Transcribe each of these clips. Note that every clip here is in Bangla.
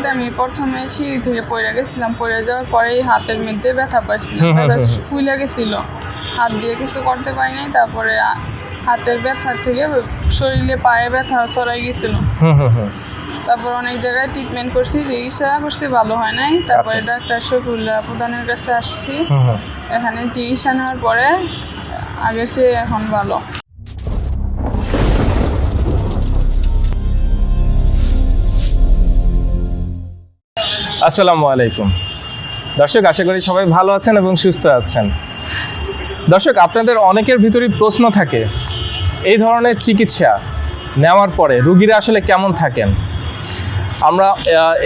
বলতে আমি প্রথমে সিঁড়ি থেকে পড়ে গেছিলাম পড়ে যাওয়ার পরেই হাতের মধ্যে ব্যথা পাইছিলাম। ব্যথা। ফুলে গেছিল। হাত দিয়ে কিছু করতে পারি নাই তারপরে হাতের ব্যথার থেকে শরীরে পায়ে ব্যথা ছড়াই গেছিল। তারপর অনেক জায়গায় ট্রিটমেন্ট করছি চিকিৎসা করছি ভালো হয় নাই। তারপরে আচ্ছা। ডাক্তার শফিউল্লাহ প্রধানের কাছে আসছি। এখানে চিকিৎসা নেওয়ার পরে আগের চেয়ে এখন ভালো। আসসালামু আলাইকুম। দর্শক, আশা করি সবাই ভালো আছেন এবং সুস্থ আছেন। দর্শক, আপনাদের অনেকের ভিতরেই প্রশ্ন থাকে, এই ধরনের চিকিৎসা নেওয়ার পরে রুগীরা আসলে কেমন থাকেন? আমরা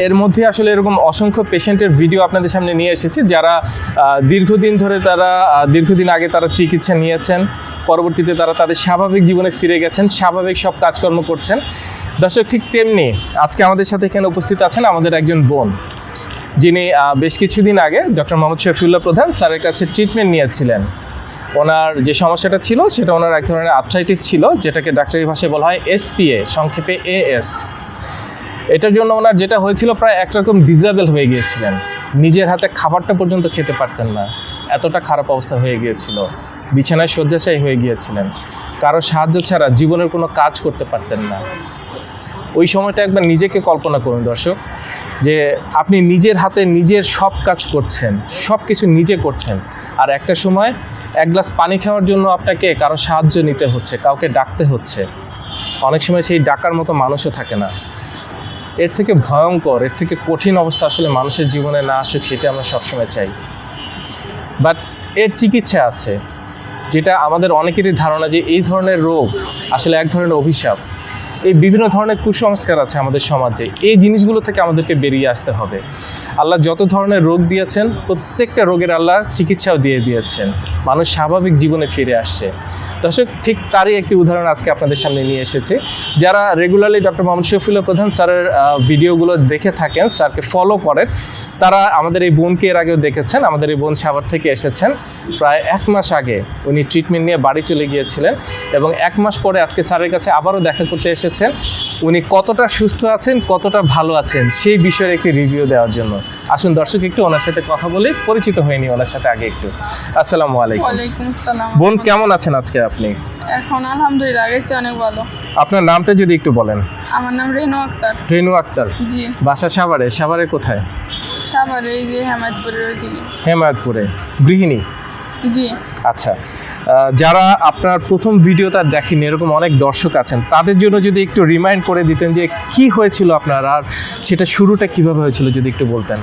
এর মধ্যে আসলে এরকম অসংখ্য পেশেন্টের ভিডিও আপনাদের সামনে নিয়ে এসেছি, যারা দীর্ঘদিন ধরে তারা দীর্ঘদিন আগে তারা চিকিৎসা নিয়েছেন, পরবর্তীতে তারা তাদের স্বাভাবিক জীবনে ফিরে গেছেন, স্বাভাবিক সব কাজকর্ম করছেন। দর্শক, ঠিক তেমনি আজকে আমাদের সাথে এখানে উপস্থিত আছেন আমাদের একজন বোন। যিনি বেশ কিছুদিন আগে ডক্টর মোহাম্মদ শফিউল্লাহ প্রধান স্যারের কাছে ট্রিটমেন্ট নিয়েছিলেন। ওনার যে সমস্যাটা ছিল, সেটা ওনার এক ধরনের আর্থ্রাইটিস ছিল, যেটাকে ডাক্তারি ভাষায় বলা হয় এসপিএ সংক্ষেপে এএস এটার জন্য ওনার যেটা হয়েছিল, প্রায় একরকম ডিজেবল হয়ে গিয়েছিলেন। নিজের হাতে খাবারটা পর্যন্ত খেতে পারতেন না। এতটা খারাপ অবস্থা হয়ে গিয়েছিল। বিছানায় শয্যাশায়ী হয়ে গিয়েছিলেন। কারও সাহায্য ছাড়া জীবনের কোনো কাজ করতে পারতেন না। ওই সময়টা একবার নিজেকে কল্পনা করুন দর্শক। যে আপনি নিজের হাতে নিজের সব কাজ করছেন, সব কিছু নিজে করছেন। আর একটা সময় এক গ্লাস পানি খাওয়ার জন্য আপনাকে কারও সাহায্য নিতে হচ্ছে, কাউকে ডাকতে হচ্ছে। অনেক সময় সেই ডাকার মতো মানুষও থাকে না। এর থেকে ভয়ঙ্কর, এর থেকে কঠিন অবস্থা আসলে মানুষের জীবনে না আসুক, সেটা আমরা সবসময় চাই। বাট এর চিকিৎসা আছে, যেটা আমাদের অনেকেরই ধারণা যে এই ধরনের রোগ আসলে এক ধরনের অভিশাপ। এই বিভিন্ন ধরনের কুসংস্কার আছে আমাদের সমাজে। এই জিনিসগুলো থেকে আমাদেরকে বেরিয়ে আসতে হবে। আল্লাহ যত ধরনের রোগ দিয়েছেন, প্রত্যেকটা রোগের আল্লাহ চিকিৎসাও দিয়ে দিয়েছেন। মানুষ স্বাভাবিক জীবনে ফিরে আসছে। দর্শক, ঠিক তারই একটি উদাহরণ আজকে আপনাদের সামনে নিয়ে এসেছে। যারা রেগুলারলি ডক্টর মোহাম্মদ শফিউল্লাহ প্রধান স্যারের ভিডিওগুলো দেখে থাকেন, স্যারকে ফলো করেন তারা আমাদের এই বোনকে এর আগেও দেখেছেন আমাদের এই বোন সাভার থেকে এসেছেন। প্রায় এক মাস আগে উনি ট্রিটমেন্ট নিয়ে বাড়ি চলে গিয়েছিলেন এবং এক মাস পরে আজকে স্যারের কাছে আবারও দেখা করতে এসেছেন। উনি কতটা সুস্থ আছেন কতটা ভালো আছেন সেই বিষয়ের একটি রিভিউ দেওয়ার জন্য। আসুন দর্শক একটু ওনার সাথে কথা বলে পরিচিত হয়নি ওনার সাথে আগে একটু। আসসালামু আলাইকুম। বোন কেমন আছেন আজকে আপনি? এখন আলহামদুলিল্লাহ আগের চেয়ে অনেক ভালো। আপনার নামটা যদি একটু বলেন। আমার নাম রেনু আক্তার। রেনু আক্তার। জি। বাসা সাভারে সাভারে কোথায়? সাভার এই যে হেমায়তপুরের ওইদিকে। হেমায়তপুরে। গৃহিণী? জি। আচ্ছা। যারা আপনার প্রথম ভিডিওটা দেখেনি এরকম অনেক দর্শক আছেন তাদের জন্য যদি একটু রিমাইন্ড করে দিতেন যে কি হয়েছিল আপনার আর সেটা শুরুটা কীভাবে হয়েছিল যদি একটু বলতেন?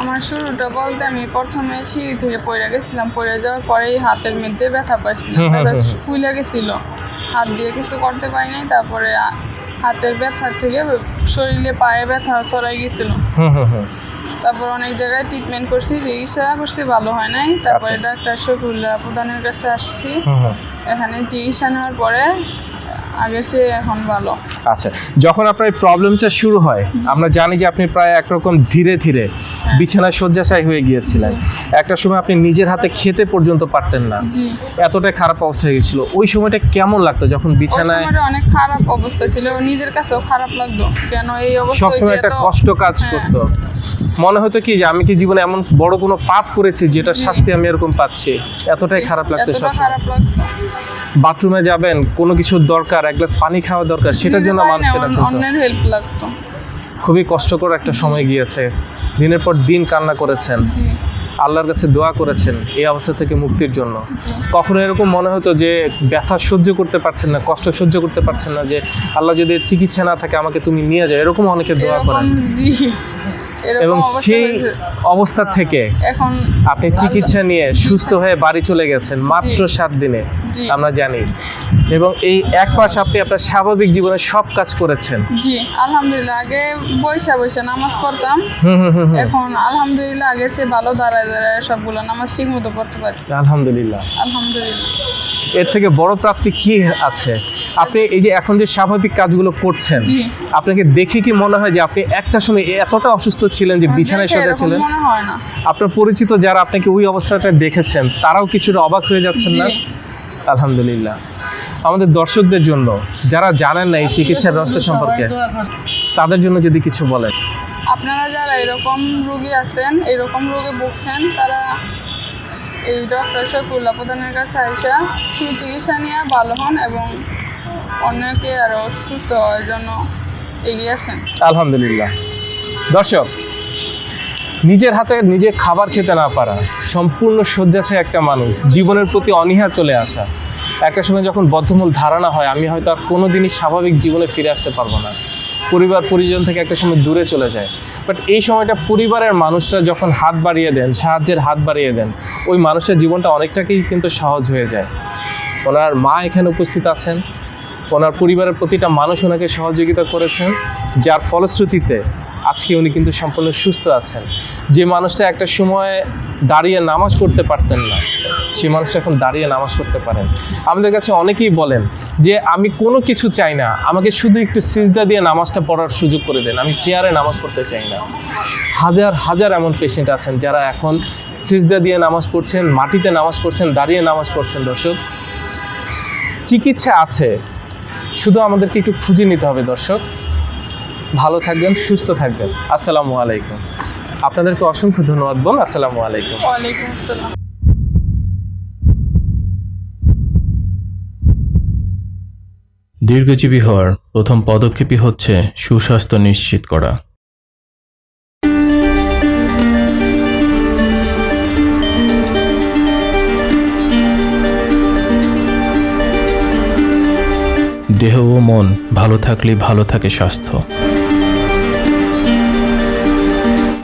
আমার শুরুটা বলতে আমি প্রথমে সিঁড়ি থেকে পড়ে গেছিলাম পড়ে যাওয়ার পরেই হাতের মধ্যে ব্যথা পাইছিলাম। ফুলে গেছিল। হাত দিয়ে কিছু করতে পারি নাই তারপরে হাতের ব্যথার থেকে শরীরে পায়ে ব্যথা ছড়াই গেছিল। হুম হুম হুম। তারপর অনেক জায়গায় ট্রিটমেন্ট করছি চিকিৎসা করছি ভালো হয় নাই। তারপরে আচ্ছা। ডাক্তার শফিউল্লাহ প্রধানের কাছে আসছি। এখানে চিকিৎসা নেওয়ার পরে আগের চেয়ে এখন ভালো। আচ্ছা যখন আপনার এই প্রবলেমটা শুরু হয় আমরা জানি যে আপনি প্রায় একরকম ধীরে ধীরে বিছানায় শয্যাশায়ী হয়ে গিয়েছিলেন। একটা সময় আপনি নিজের হাতে খেতে পর্যন্ত পারতেন না। এতটাই খারাপ অবস্থা হয়ে গেছিল ওই সময়টা কেমন লাগতো যখন বিছানায় অনেক খারাপ অবস্থা ছিল। নিজের কাছেও খারাপ লাগতো। কেন এই অবস্থা সবসময় একটা কষ্ট কাজ হ্যাঁ। করতো। মনে হতো কি যে আমি কি জীবনে এমন বড় কোনো পাপ করেছি যেটা শাস্তি আমি এরকম পাচ্ছি? এতটাই খারাপ লাগতো সব বাথরুমে যাবেন কোনো কিছুর দরকার এক গ্লাস পানি খাওয়া দরকার সেটার জন্য মানুষকে। অন্যের হেল্প লাগতো। খুবই কষ্টকর একটা সময় গিয়েছে। দিনের পর দিন কান্না করেছেন। আল্লাহর কাছে দোয়া করেছেন এই অবস্থা থেকে মুক্তির জন্য। কখনো এরকম মনে হতো যে ব্যথা সহ্য করতে পারছেন না কষ্ট সহ্য করতে পারছেন না যে আল্লাহ যদি চিকিৎসা না থাকে আমাকে তুমি নিয়ে যাও এরকম অনেকে দোয়া করেন। এবং সেই। অবস্থা থেকে এখন আপনি চিকিৎসা নিয়ে সুস্থ হয়ে বাড়ি চলে গেছেন মাত্র সাত দিনে আমরা জানি। এবং এই এক মাস আপনি আপনার স্বাভাবিক জীবনে সব কাজ করেছেন। জি আলহামদুলিল্লাহ। আগে বৈশা বৈশা নামাজ পড়তাম। এখন আলহামদুলিল্লাহ আগের চেয়ে ভালো দাঁড়ায় সবগুলো নামাজ ঠিক মতো পড়তে পারি। আলহামদুলিল্লাহ। আলহামদুলিল্লাহ। এর থেকে বড় প্রাপ্তি কি আছে? আপনি এই যে এখন যে স্বাভাবিক কাজগুলো করছেন আপনাকে দেখে কি মনে হয় যে আপনি একটা সময় এতটা অসুস্থ ছিলেন যে বিছানায় সোজা ছিলেন মনে হয় না। আপনার পরিচিত যারা আপনাকে ওই অবস্থাটা দেখেছেন তারাও কিছুটা অবাক হয়ে যাচ্ছেন না? আলহামদুলিল্লাহ। আমাদের দর্শকদের জন্য যারা জানেন না এই চিকিৎসা ব্যবস্থা সম্পর্কে তাদের জন্য যদি কিছু বলেন। আপনারা যারা এরকম রুগী আছেন, এরকম রোগে ভুগছেন, তারা এই ডক্টর শফিউল্লাহ প্রধানের কাছে আইসা সুচিকিৎসা নিয়ে ভালো হন এবং অন্যকে আরও সুস্থ হওয়ার জন্য এগিয়ে আসেন। আলহামদুলিল্লাহ। দর্শক, নিজের হাতে নিজে খাবার খেতে না পারা, সম্পূর্ণ শয্যাছায় একটা মানুষ, জীবনের প্রতি অনীহা চলে আসা। একটা সময় যখন বদ্ধমূল ধারণা হয়, আমি হয়তো আর কোনো দিনই স্বাভাবিক জীবনে ফিরে আসতে পারব না। পরিবার, পরিজন থেকে একটা সময় দূরে চলে যায়। বাট এই সময়টা পরিবারের মানুষরা যখন হাত বাড়িয়ে দেন, সাহায্যের হাত বাড়িয়ে দেন, ওই মানুষটার জীবনটা অনেকটাকেই কিন্তু সহজ হয়ে যায়। ওনার মা এখানে উপস্থিত আছেন। ওনার পরিবারের প্রতিটা মানুষ ওনাকে সহযোগিতা করেছেন, যার ফলশ্রুতিতে আজকে উনি কিন্তু সম্পূর্ণ সুস্থ আছেন। যে মানুষটা একটা সময় দাঁড়িয়ে নামাজ পড়তে পারতেন না, সেই মানুষটা এখন দাঁড়িয়ে নামাজ পড়তে পারেন। আমাদের কাছে অনেকেই বলেন যে, আমি কোনো কিছু চাই না। আমাকে শুধু একটু সিজদা দিয়ে নামাজটা পড়ার সুযোগ করে দেন। আমি চেয়ারে নামাজ পড়তে চাই না। হাজার হাজার এমন পেশেন্ট আছেন যারা এখন সিজদা দিয়ে নামাজ পড়ছেন, মাটিতে নামাজ পড়ছেন, দাঁড়িয়ে নামাজ পড়ছেন, দর্শক। চিকিৎসা আছে। শুধু আমাদেরকে একটু খুঁজে নিতে হবে, দর্শক। ভালো থাকবেন সুস্থ থাকবেন। আসসালামু আলাইকুম। আপনাদেরকে অসংখ্য ধন্যবাদ বোন আসসালামু আলাইকুম। ওয়ালাইকুম আসসালাম। দীর্ঘজীবী হওয়ার প্রথম পদক্ষেপই হচ্ছে সুস্বাস্থ্য নিশ্চিত করা। দেহ ও মন ভালো থাকলেই ভালো থাকে স্বাস্থ্য।